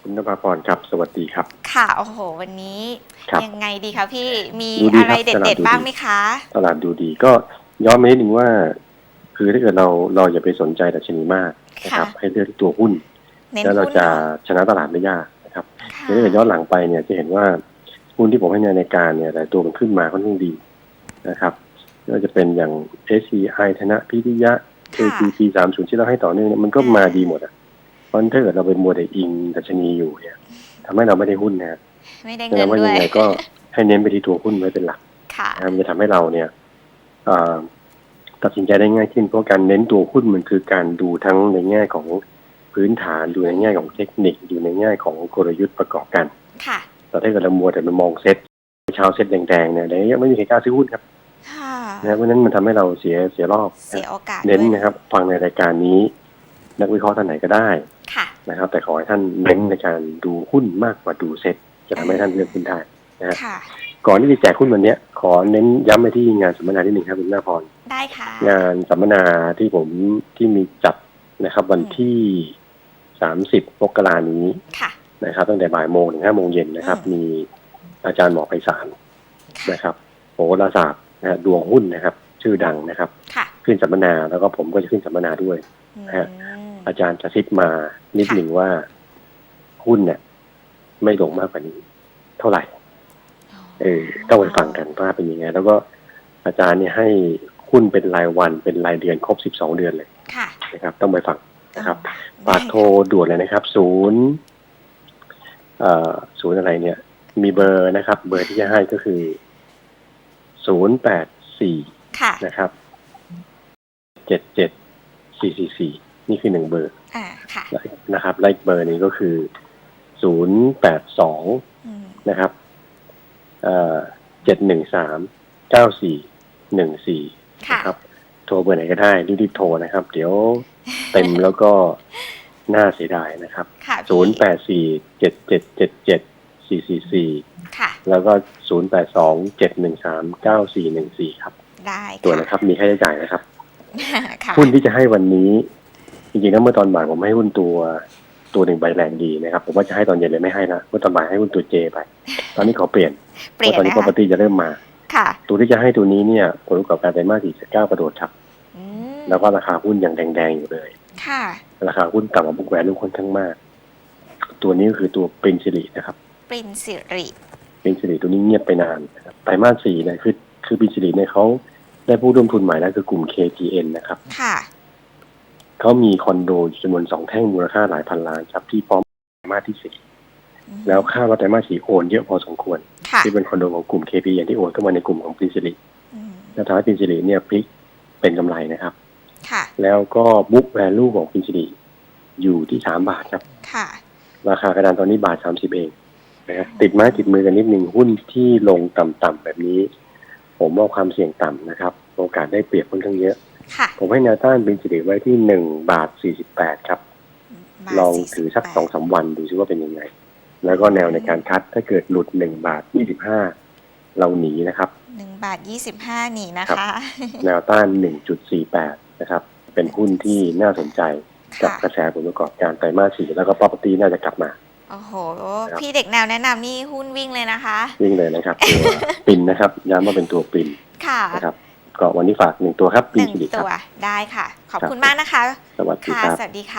คุณนภาพรครับ สวัสดีครับ ค่ะ โอ้โห วันนี้ครับยังไงดีคะพี่ มีดูดีอะไรครับตลาดเด็ดดูๆบ้างดี ไหมคะ ตลาดดูดีก็ย้อนไปนิดนึงว่า คือถ้าเกิดเราเราอย่าไปสนใจดัชนีมากนะครับค่ะให้เลือกที่ตัวหุ้น เน้นแล้วเราหุ้นจะเนอชนะตลาดไม่ยากนะครับค่ะถ้าเกิดย้อนหลังไปเนี่ยจะเห็นว่าหุ้นที่ผมให้ในรายการเนี่ยแต่ตัวมันขึ้นมาค่อนข้างดีนะครับไม่ว่าจะเป็นอย่าง SCI ธนะพิริยะ ค่ะ ATP สามศูนย์ที่เราให้ต่อเนื่องเนี่ยมันก็มาดีหมดอะ เพราะฉะนั้นถ้าเกิดเราเป็นมัวแต่อิงดัชนีอยู่เนี่ยทำให้เราไม่ได้หุ้นนะครับไม่ได้แสเงิดนงว่าด้วยัยงไงก็ให้เน้นไปที่ตัวหุ้นไว้เป็นหลักค่ะนะครับมันจะทำให้เราเนี่ยเอ่อตัดสินใจได้ง่ายขึ้นเพราะการเน้นตัวหุ้นมันคือการดูทั้งในแง่ของพื้นฐานดูในแง่ของเทคนิคดูในแง่ของกลยุทธ์ประกอบกันค่ะแต่ถ้าเกิดเรามัวแต่มันมองเซ็ตเช้าเซ็ตแดงๆเนี่ยอะไรเงี้ยไม่มีใครกล้าซื้อหุ้นครับค่ะนะเพราะฉะนั้นมันทำให้เราเสียเสียรอบเสียโอกาสเน้นด้วยนะครับ ฟังในรายการนี้ นักวิเคราะห์ท่านไหนก็ได้ค่ะ นะครับ แต่ขอให้ท่านเน้นในการดูหุ้นมากกว่าดูเซ็ตจะทำให้ท่านเลือกหุ้นได้ค่ะก่อนที่จะแจกหุ้นวันเนี้ยขอเน้นย้ำไปที่งานสัมมนาที่หนึ่งครับคุณแม่พรได้ค่ะ งานสัมมนาที่ผมที่มีจัดนะครับ วันที่สามสิบมกรานี้ค่ะนะครับ ตั้งแต่บ่ายโมงถึงห้าโมงเย็นนะครับอืมมีอาจารย์หมอไพศาลค่ะนะครับโหราศาสตร์นะฮะดวงหุ้นนะครับ ชื่อดังนะครับค่ะขึ้นสัมมนาแล้วก็ผมก็จะขึ้นสัมมนาด้วยอืมฮะอาจารย์จะซิดมา นิดหนึ่งว่าหุ้นเนี่ยไม่ลงมากกว่านี้ เท่าไหร่ เออต้องไปฟังกันว่าเป็นยังไง แล้วก็อาจารย์เนี่ยให้หุ้นเป็นรายวันเป็นรายเดือนครบสิบสองเดือนเลยค่ะนะครับ ต้องไปฟังนะครับได้ฝากโทรด่วนเลยนะครับ ศูนย์เอ่อศูนย์อะไรเนี่ย มีเบอร์นะครับ เบอร์ที่จะให้ก็คือศูนย์แปดสี่ค่ะนะครับเจ็ดเจ็ดสี่สี่สี่นี่คือหนึ่งเบอร์ อ่าค่ะนะครับและอีกเบอร์หนี้ก็คือศูนย์แปดสองอืมนะครับเจ็ดหนึ่งสามเก้าสี่หนึ่งสี่ค่ะนะครับ โทรเบอร์ไหนก็ได้รีบๆโทรนะครับ เดี๋ยวเต็มแล้วก็น่าเสียดายนะครับค่ะศูนย์พี่แปดสี่เจ็ดเจ็ดเจ็ดเจ็ดสี่สี่สี่ค่ะแล้วก็ศูนย์แปดสองเจ็ดหนึ่งสามเก้าสี่หนึ่งสี่ครับ ได้ตัวค่ะนะครับมีค่าใช้จ่ายนะครับค่ะหุ้นที่จะให้วันนี้ จริงๆแล้วเมื่อตอนบ่ายผมให้หุ้นตัวตัวหนึ่งใบแรงดีนะครับ ผมว่าจะให้ตอนเย็นเลยไม่ให้นะเมื่อตอนบ่ายให้หุ้นตัวเจไป ตอนนี้ขอเปลี่ยนเปลี่ยนพราะตอนนี้นะ property จะเริ่มมาค่ะตัวที่จะให้ตัวนี้เนี่ยผลประกอบการไตรมาสสี่จะก้าวกระโดดครับอืมแล้วก็ราคาหุ้นยังแดงๆอยู่เลยค่ะราคาหุ้นต่ำกว่าบุกแวนลูกค่อนข้างมาก ตัวนี้ก็คือตัวปรินซิลินะครับปรินสิริปรินซิลิตัวนี้เงียบไปนานนะครับไตรมาสสี่เนี่ยคือคือปรินซิลิเนี่ยเขาได้ผู้ร่วมทุนใหม่แล้วคือกลุ่ม KTN นะครับ ค่ะ เขามีคอนโดจำนวนสองแท่งมูลค่าหลายพันล้านครับ ที่พร้อมไตรมาสที่สี่อืมแล้วค่าว่าไตรมาสสี่โอนเยอะพอสมควรค่ะที่เป็นคอนโดของกลุ่ม KPN ที่โอนเข้ามาในกลุ่มของปรินซิลิอืมแล้วทำให้ปรินซิลิเนี่ยพลิกเป็นกำไรนะครับค่ะแล้วก็บุ๊กแวลูของปรินซิลิอยู่ที่สามบาทครับค่ะราคากระดานตอนนี้บาทสามสิบเองนะครับติดไม้ติดมือกันนิดหนึ่งหุ้นที่ลงต่ำๆแบบนี้ ผมว่าความเสี่ยงต่ำนะครับ โอกาสได้เปรียบค่อนข้างเยอะ ค่ะผมให้แนวต้านเป็นสิริไว้ที่หนึ่งบาทสี่สิบแปดครับบาทลอง48ถือสักสองสามวันดูซิว่าเป็นยังไง แล้วก็แนวในการคัดถ้าเกิดหลุดหนึ่งบาทยี่สิบห้าเราหนีนะครับหนึ่งบาทยี่สิบห้านี่นะครัคะบแนวต้านหนึ่งจุดสี่แปดนะครับ เป็นหุ้นที่น่าสนใจกับค่ะกระแสผลประกอบการไตรมาสสี่แล้วก็ property น่าจะกลับมาโอ้โหครับพี่เด็กแนวแนะนำนี่หุ้นวิ่งเลยนะคะ วิ่งเลยนะครับ ตัวปินนะครับย้ำว่าเป็นตัวปินค่ะนะครับ ก็วันนี้ฝากหนึ่งตัวครับหปินนึ่งสิริคตัรับ วได้ค่ะ ขอบครับคุณมากนะคะ สวัสดีค่ะ ครับ สวัสดีค่ะ